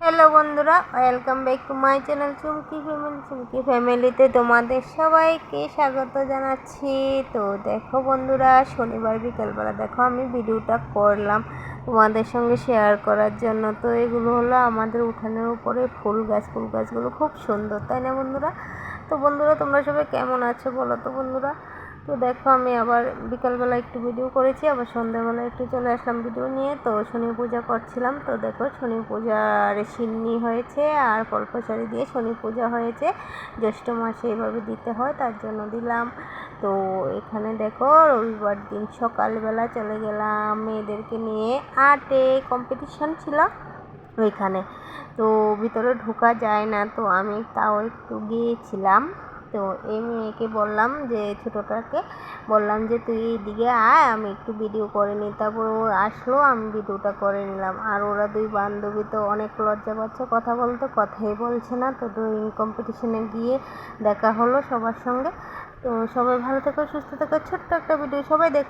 Hello বন্ধুরা welcome back to my channel Chumki family Chumki ফ্যামিলিতে তোমাদের সবাইকে স্বাগত জানাচ্ছি। তো দেখো বন্ধুরা, শনিবার বিকেলবেলা দেখো আমি ভিডিওটা করলাম তোমাদের সঙ্গে শেয়ার করার জন্য। তো এগুলো হলো আমাদের উঠানের উপরে ফুল গাছ, ফুল গাছগুলো খুব সুন্দর, তাই না বন্ধুরা? তো বন্ধুরা, তোমরা সবাই কেমন আছো বলো তো বন্ধুরা? তো দেখো, আমি আবার বিকালবেলা একটু ভিডিও করেছি, আবার সন্ধ্যাবেলা একটু চলে আসলাম ভিডিও নিয়ে। তো শনি পূজা করছিলাম। তো দেখো, শনি পূজার সিন্নি হয়েছে আর কল্পসারি দিয়ে শনি পূজা হয়েছে। জ্যৈষ্ঠ মাসে এইভাবে দিতে হয়, তার জন্য দিলাম। তো এখানে দেখো, রবিবার দিন সকালবেলা চলে গেলাম মেয়েদেরকে নিয়ে। আর্টে কম্পিটিশান ছিল ওইখানে। তো ভিতরে ঢোকা যায় না, তো আমি তাও একটু গিয়েছিলাম। তো এই মেয়েকে বললাম যে ছোটোটাকে বললাম যে, তুই এই দিকে আয়, আমি একটু ভিডিও করে নিই। তারপর ও আসলো, আমি ভিডিওটা করে নিলাম। আর ওরা দুই বান্ধবী তো অনেক লজ্জা পাচ্ছে, কথা বলতে কথাই বলছে না। তো ড্রয়িং কম্পিটিশনে গিয়ে দেখা হলো সবার সঙ্গে। তো সবাই ভালো থেকো, সুস্থ থেকো। ছোট্ট একটা ভিডিও সবাই দেখ